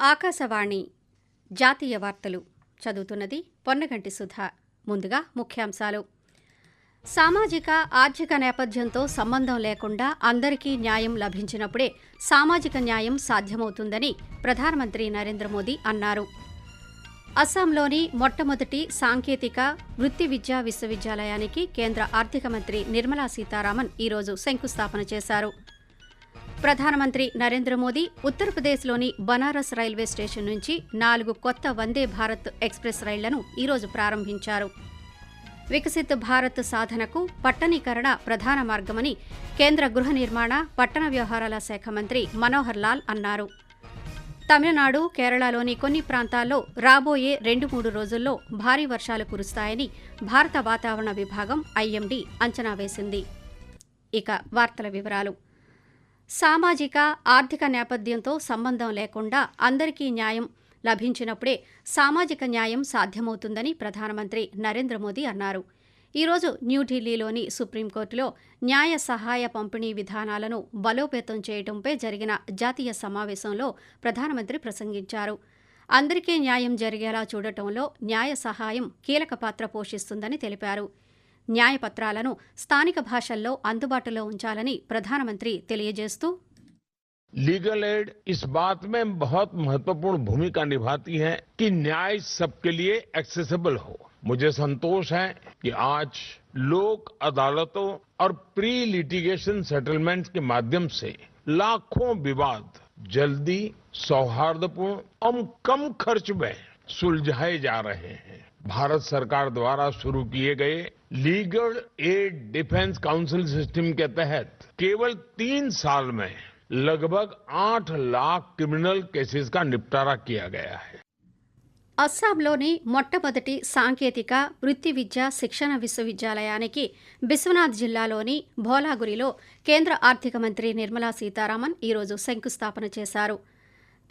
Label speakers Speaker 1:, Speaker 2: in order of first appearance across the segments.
Speaker 1: ఆకాశవాణి జాతీయ వార్తలు చదువుతున్నది పొన్నగంటి సుధా. ముందుగా ముఖ్యాంశాలు. సామాజిక ఆర్థిక నేపథ్యంతో సంబంధం లేకుండా అందరికీ న్యాయం లభించినప్పుడే సామాజిక న్యాయం సాధ్యమవుతుందని ప్రధానమంత్రి నరేంద్ర మోదీ అన్నారు. అస్సాంలోని మొట్టమొదటి సాంకేతిక వృత్తి విద్యా విశ్వవిద్యాలయానికి కేంద్ర ఆర్థిక మంత్రి నిర్మలా సీతారామన్ ఈరోజు శంకుస్థాపన చేశారు. ప్రధానమంత్రి నరేంద్ర మోదీ ఉత్తరప్రదేశ్లోని బనారస్ రైల్వే స్టేషన్ నుంచి నాలుగు కొత్త వందే భారత్ ఎక్స్ప్రెస్ రైళ్ళను ఈరోజు ప్రారంభించారు. వికసిత్ భారత్ సాధనకు పట్టణీకరణ ప్రధాన మార్గమని కేంద్ర గృహ నిర్మాణ పట్టణ వ్యవహారాల శాఖ మంత్రి మనోహర్ లాల్ అన్నారు. తమిళనాడు కేరళలోని కొన్ని ప్రాంతాల్లో రాబోయే రెండు మూడు రోజుల్లో భారీ వర్షాలు కురుస్తాయని భారత వాతావరణ విభాగం ఐఎండీ అంచనా వేసింది. ఇక వార్తల వివరాలు. సామాజిక ఆర్థిక నేపథ్యంతో సంబంధం లేకుండా అందరికీ న్యాయం లభించినప్పుడే సామాజిక న్యాయం సాధ్యమవుతుందని ప్రధానమంత్రి నరేంద్ర మోదీ అన్నారు. ఈరోజు న్యూఢిల్లీలోని సుప్రీంకోర్టులో న్యాయ సహాయ పంపిణీ విధానాలను బలోపేతం చేయడంపై జరిగిన జాతీయ సమావేశంలో ప్రధానమంత్రి ప్రసంగించారు. అందరికీ న్యాయం జరిగేలా చూడటంలో న్యాయ సహాయం కీలక పాత్ర పోషిస్తుందని తెలిపారు. న్యాయపత్రాలను స్థానిక భాషల్లో అందుబాటులో ఉంచాలని ప్రధానమంత్రి తెలియజేస్తూ
Speaker 2: लीगल एड इस बात में बहुत महत्वपूर्ण भूमिका निभाती है कि न्याय सबके लिए एक्सेसिबल हो मुझे संतोष है कि आज लोक अदालतों और प्री लिटिगेशन सेटलमेंट के माध्यम से लाखों विवाद जल्दी सौहार्दपूर्ण और कम खर्च में सुलझाए जा रहे हैं भारत सरकार द्वारा शुरू किए गए legal aid defence council system के तहत केवल तीन साल में लगभग आठ लाख क्रिमिनल केसेस का निपटारा किया गया है
Speaker 1: అస్సాంలోని మొట్టమొదటి సాంకేతిక వృత్తి విద్యా శిక్షణ విశ్వవిద్యాలయానికి బిశ్వనాథ్ జిల్లాలోని భోలాగురిలో కేంద్ర ఆర్థిక మంత్రి నిర్మలా సీతారామన్ ఈరోజు శంకుస్థాపన చేశారు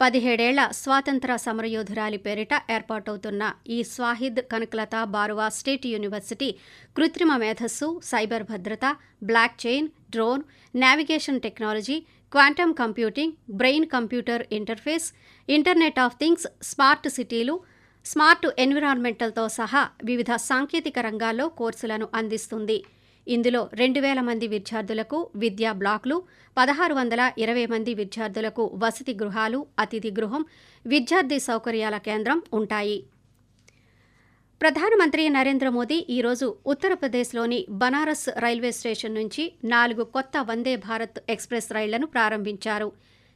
Speaker 1: పదిహేడేళ్ళ స్వాతంత్ర సమరయోధురాలి పేరిట ఏర్పాటవుతున్న ఈ స్వాహిద్ కనకలత బారువా స్టేట్ యూనివర్సిటీ కృత్రిమ మేధస్సు సైబర్ భద్రత blockchain drone navigation technology quantum computing brain computer interface internet of things smart సిటీలు స్మార్ట్ ఎన్విరాన్మెంటల్తో సహా వివిధ సాంకేతిక రంగాల్లో కోర్సులను అందిస్తుంది. ఇందులో రెండు వేల మంది విద్యార్థులకు విద్యా బ్లాక్లు పదహారు వందల ఇరవై మంది విద్యార్థులకు వసతి గృహాలు అతిథి గృహం విద్యార్థి సౌకర్యాల కేంద్రం ఉంటాయి. ప్రధానమంత్రి నరేంద్ర మోదీ ఈరోజు ఉత్తరప్రదేశ్లోని బనారస్ రైల్వే స్టేషన్ నుంచి నాలుగు కొత్త వందే భారత్ ఎక్స్ప్రెస్ రైళ్ళను ప్రారంభించారు.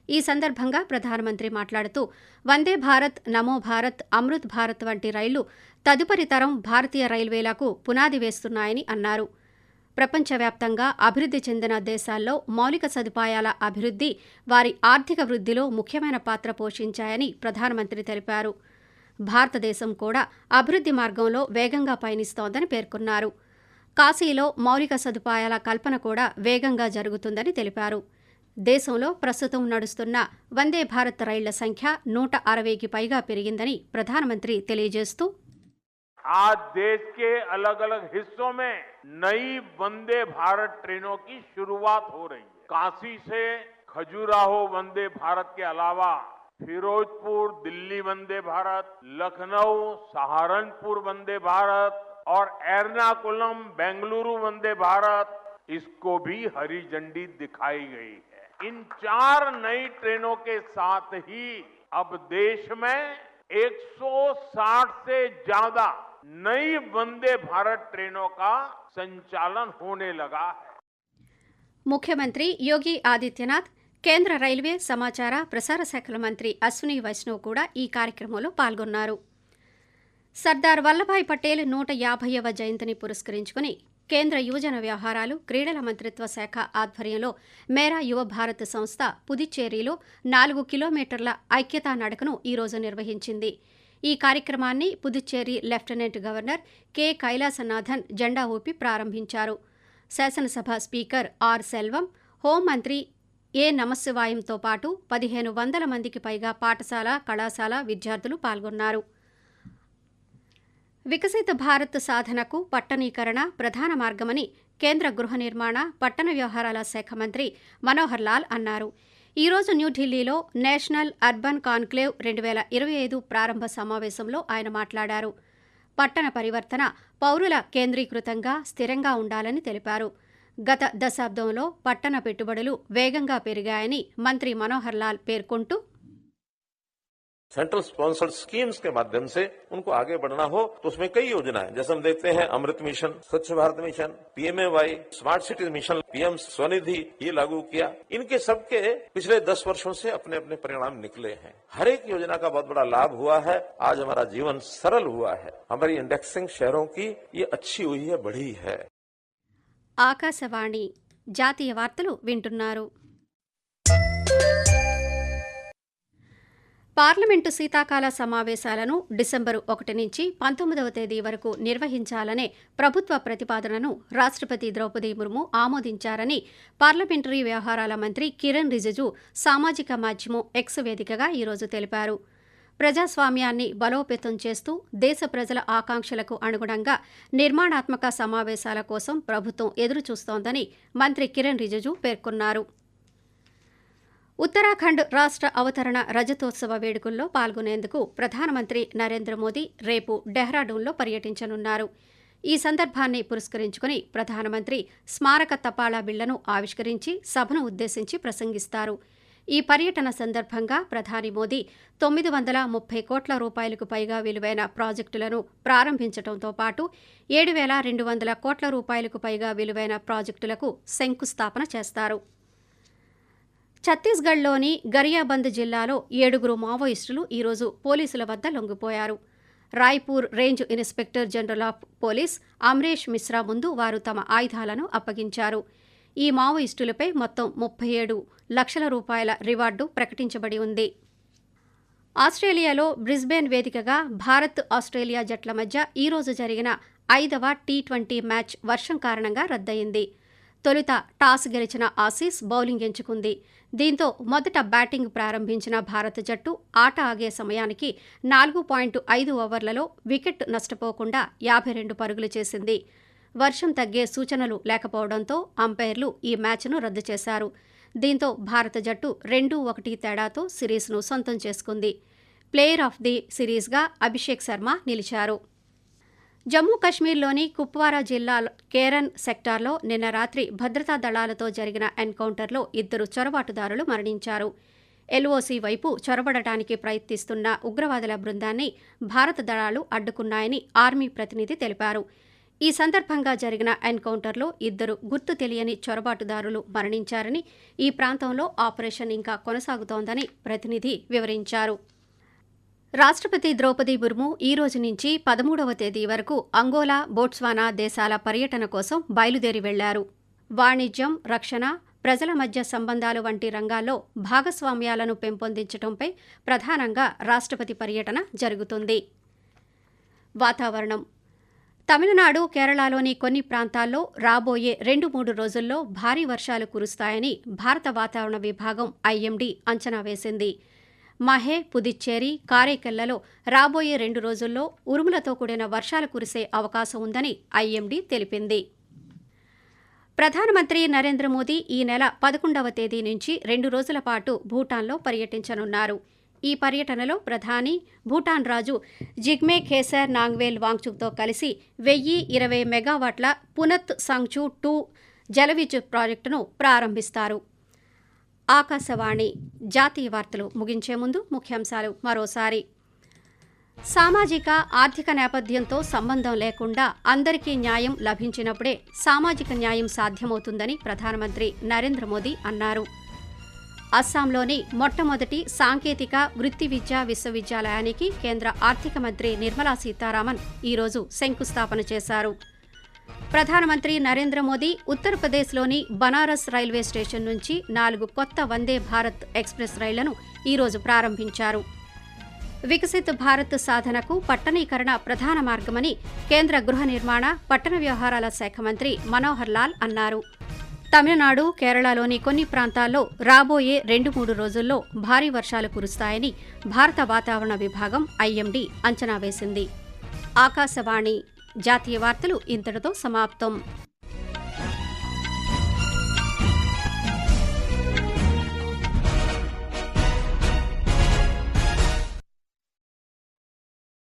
Speaker 1: ఈ సందర్భంగా ప్రధానమంత్రి మాట్లాడుతూ వందే భారత్ నమో భారత్ అమృత్ భారత్ వంటి రైళ్ళు తదుపరి తరం భారతీయ రైల్వేలకు పునాది వేస్తున్నాయని అన్నారు. ప్రపంచవ్యాప్తంగా అభివృద్ధి చెందిన దేశాల్లో మౌలిక సదుపాయాల అభివృద్ధి వారి ఆర్థిక వృద్ధిలో ముఖ్యమైన పాత్ర పోషించాయని ప్రధానమంత్రి తెలిపారు. భారతదేశం కూడా అభివృద్ధి మార్గంలో వేగంగా పయనిస్తోందని పేర్కొన్నారు. కాశీలో మౌలిక సదుపాయాల కల్పన కూడా వేగంగా జరుగుతుందని తెలిపారు. దేశంలో ప్రస్తుతం నడుస్తున్న వందే భారత్ రైళ్ళ సంఖ్య నూట అరవైకి పైగా పెరిగిందని ప్రధానమంత్రి తెలియజేస్తూ
Speaker 3: आज देश के अलग अलग हिस्सों में नई वंदे भारत ट्रेनों की शुरुआत हो रही है। काशी से खजुराहो वंदे भारत के अलावा फिरोजपुर, दिल्ली वंदे भारत, लखनऊ, सहारनपुर वंदे भारत और एर्नाकुलम, बेंगलुरु वंदे भारत, इसको भी हरी झंडी दिखाई गई है। इन चार नई ट्रेनों के साथ ही अब देश में 160 से ज़्यादा नई वंदे भारत ट्रेनों का संचालन होने लगा है
Speaker 1: ముఖ్యమంత్రి యోగి ఆదిత్యనాథ్ కేంద్ర రైల్వే సమాచార ప్రసార శాఖల మంత్రి అశ్విని వైష్ణవ్ కూడా ఈ కార్యక్రమంలో పాల్గొన్నారు సర్దార్ వల్లభాయ్ పటేల్ నూట యాభైవ జయంతిని పురస్కరించుకుని కేంద్ర యువజన వ్యవహారాలు క్రీడల మంత్రిత్వ శాఖ ఆధ్వర్యంలో మేరా యువ భారత్ సంస్థ పుదుచ్చేరిలో నాలుగు కిలోమీటర్ల ఐక్యతా నడకను ఈరోజు నిర్వహించింది ఈ కార్యక్రమాన్ని Puducherry lieutenant governor K. Kailasanathan జెండా ఊపి ప్రారంభించారు. శాసనసభ స్పీకర్ ఆర్. సెల్వం హోంమంత్రి ఏ. నమస్సువాయంతో పాటు పదిహేను వందల మందికి పైగా పాఠశాల కళాశాల విద్యార్థులు పాల్గొన్నారు. వికసిత భారత్ సాధనకు పట్టణీకరణ ప్రధాన మార్గమని కేంద్ర గృహ నిర్మాణ పట్టణ వ్యవహారాల శాఖ మంత్రి మనోహర్ లాల్ అన్నారు. ఈరోజు న్యూఢిల్లీలో నేషనల్ అర్బన్ కాన్క్లేవ్ రెండు వేల ఇరవై ఐదు ప్రారంభ సమావేశంలో ఆయన మాట్లాడారు. పట్టణ పరివర్తన పౌరుల కేంద్రీకృతంగా స్థిరంగా ఉండాలని తెలిపారు. గత దశాబ్దంలో పట్టణ పెట్టుబడులు వేగంగా పెరిగాయని మంత్రి మనోహర్ లాల్ పేర్కొంటూ
Speaker 4: सेंट्रल स्पॉन्सर्ड स्कीम्स के माध्यम से उनको आगे बढ़ना हो तो उसमें कई योजनाएं जैसे हम देखते हैं Amrit mission Swachh Bharat mission PMAY smart city mission PM Svanidhi ये लागू किया इनके सबके पिछले दस वर्षों से अपने अपने परिणाम निकले हैं हर एक योजना का बहुत बड़ा लाभ हुआ है आज हमारा जीवन सरल हुआ है हमारी इंडेक्सिंग शहरों की ये अच्छी हुई है बढ़ी है
Speaker 1: ఆకాశవాణి జాతీయ వార్తలు వింటున్నారు పార్లమెంటు శీతాకాల సమావేశాలను డిసెంబరు ఒకటి నుంచి పంతొమ్మిదవ తేదీ వరకు నిర్వహించాలనే ప్రభుత్వ ప్రతిపాదనను రాష్ట్రపతి ద్రౌపది ముర్ము ఆమోదించారని పార్లమెంటరీ వ్యవహారాల మంత్రి కిరణ్ రిజిజు సామాజిక మాధ్యమం ఎక్స్ వేదికగా ఈరోజు తెలిపారు. ప్రజాస్వామ్యాన్ని బలోపేతం చేస్తూ దేశ ప్రజల ఆకాంక్షలకు అనుగుణంగా నిర్మాణాత్మక సమావేశాల కోసం ప్రభుత్వం ఎదురుచూస్తోందని మంత్రి కిరణ్ రిజిజు పేర్కొన్నారు. ఉత్తరాఖండ్ రాష్ట్ర అవతరణ రజతోత్సవ వేడుకల్లో పాల్గొనేందుకు ప్రధానమంత్రి నరేంద్ర మోదీ రేపు డెహ్రాడూన్లో పర్యటించనున్నారు. ఈ సందర్భాన్ని పురస్కరించుకుని ప్రధానమంత్రి స్మారక తపాలా బిళ్ళను ఆవిష్కరించి సభను ఉద్దేశించి ప్రసంగిస్తారు. ఈ పర్యటన సందర్భంగా ప్రధాని మోదీ తొమ్మిది వందల ముప్పై కోట్ల రూపాయలకు పైగా విలువైన ప్రాజెక్టులను ప్రారంభించడంతో పాటు ఏడు వేల రెండు వందల కోట్ల రూపాయలకు పైగా విలువైన ప్రాజెక్టులకు శంకుస్థాపన చేస్తారు. ఛత్తీస్గఢ్లోని గరియాబంద్ జిల్లాలో ఏడుగురు మావోయిస్టులు ఈరోజు పోలీసుల వద్ద లొంగిపోయారు. Raipur range inspector general of police Amaresh Mishra ముందు వారు తమ ఆయుధాలను అప్పగించారు. ఈ మావోయిస్టులపై మొత్తం ముప్పై ఏడు లక్షల రూపాయల రివార్డు ప్రకటించబడి ఉంది. ఆస్ట్రేలియాలో బ్రిస్బేన్ వేదికగా భారత్ ఆస్ట్రేలియా జట్ల మధ్య ఈరోజు జరిగిన ఐదవ టీ ట్వంటీ మ్యాచ్ వర్షం కారణంగా రద్దయింది. తొలుత టాస్ గెలిచిన ఆసీస్ బౌలింగ్ ఎంచుకుంది. దీంతో మొదట బ్యాటింగ్ ప్రారంభించిన భారత జట్టు ఆట ఆగే సమయానికి నాలుగు పాయింట్ ఐదు ఓవర్లలో వికెట్ నష్టపోకుండా యాభై రెండు పరుగులు చేసింది. వర్షం తగ్గే సూచనలు లేకపోవడంతో అంపైర్లు ఈ మ్యాచ్ను రద్దు చేశారు. దీంతో భారత జట్టు రెండు ఒకటి తేడాతో సిరీస్ను సొంతం చేసుకుంది. ప్లేయర్ ఆఫ్ ది సిరీస్గా అభిషేక్ శర్మ నిలిచారు. జమ్మూ కశ్మీర్లోని కుప్వారా జిల్లా కేరన్ సెక్టార్లో నిన్న రాత్రి భద్రతా దళాలతో జరిగిన ఎన్కౌంటర్లో ఇద్దరు చొరబాటుదారులు మరణించారు. ఎల్ఓసి వైపు చొరబడటానికి ప్రయత్నిస్తున్న ఉగ్రవాదుల బృందాన్ని భారత దళాలు అడ్డుకున్నాయని ఆర్మీ ప్రతినిధి తెలిపారు. ఈ సందర్భంగా జరిగిన ఎన్కౌంటర్లో ఇద్దరు గుర్తు తెలియని చొరబాటుదారులు మరణించారని ఈ ప్రాంతంలో ఆపరేషన్ ఇంకా కొనసాగుతోందని ప్రతినిధి వివరించారు. రాష్ట్రపతి ద్రౌపది ముర్ము ఈ రోజు నుంచి పదమూడవ తేదీ వరకు అంగోలా బోట్స్వానా దేశాల పర్యటన కోసం బయలుదేరి వెళ్ళారు. వాణిజ్యం రక్షణ ప్రజల మధ్య సంబంధాలు వంటి రంగాల్లో భాగస్వామ్యాలను పెంపొందించడంపై ప్రధానంగా రాష్ట్రపతి పర్యటన జరుగుతుంది. వాతావరణం. తమిళనాడు కేరళలోని కొన్ని ప్రాంతాల్లో రాబోయే రెండు మూడు రోజుల్లో భారీ వర్షాలు కురుస్తాయని భారత వాతావరణ విభాగం ఐఎండీ అంచనా వేసింది. మహే పుదుచ్చేరి కారేకల్లలో రాబోయే రెండు రోజుల్లో ఉరుములతో కూడిన వర్షాలు కురిసే అవకాశం ఉందని ఐఎండీ తెలిపింది. ప్రధానమంత్రి నరేంద్ర మోదీ ఈ నెల పదకొండవ తేదీ నుంచి రెండు రోజుల పాటు భూటాన్లో పర్యటించనున్నారు. ఈ పర్యటనలో ప్రధాని భూటాన్ రాజు జిగ్మే ఖేసర్ నాంగ్వేల్ వాంగ్చుక్తో కలిసి వెయ్యి ఇరవై మెగావాట్ల పునత్ సంగ్చు టూ జలవిద్యుత్ ప్రాజెక్టును ప్రారంభిస్తారు. ఆకాశవాణి జాతీయ వార్తలు ముగించే ముందు ముఖ్యాంశాలు మరోసారి. సామాజిక ఆర్థిక నేపథ్యంతో సంబంధం లేకుండా అందరికీ న్యాయం లభించినప్పుడే సామాజిక న్యాయం సాధ్యమవుతుందని ప్రధానమంత్రి నరేంద్ర మోదీ అన్నారు. అస్సాంలోని మొట్టమొదటి సాంకేతిక వృత్తి విద్యా విశ్వవిద్యాలయానికి కేంద్ర ఆర్థిక మంత్రి నిర్మలా సీతారామన్ ఈరోజు శంకుస్థాపన చేశారు. ప్రధానమంత్రి నరేంద్ర మోదీ ఉత్తరప్రదేశ్లోని బనారస్ రైల్వే స్టేషన్ నుంచి నాలుగు కొత్త వందే భారత్ ఎక్స్ప్రెస్ రైళ్ళను ఈరోజు ప్రారంభించారు. వికసిత్ భారత్ సాధనకు పట్టణీకరణ ప్రధాన మార్గమని కేంద్ర గృహ నిర్మాణ పట్టణ వ్యవహారాల శాఖ మంత్రి మనోహర్ లాల్ అన్నారు. తమిళనాడు కేరళలోని కొన్ని ప్రాంతాల్లో రాబోయే రెండు మూడు రోజుల్లో భారీ వర్షాలు కురుస్తాయని భారత వాతావరణ విభాగం ఐఎండీ అంచనా వేసింది. ఆకాశవాణి జాతీయ వార్తలు ఇంతటితో సమాప్తం.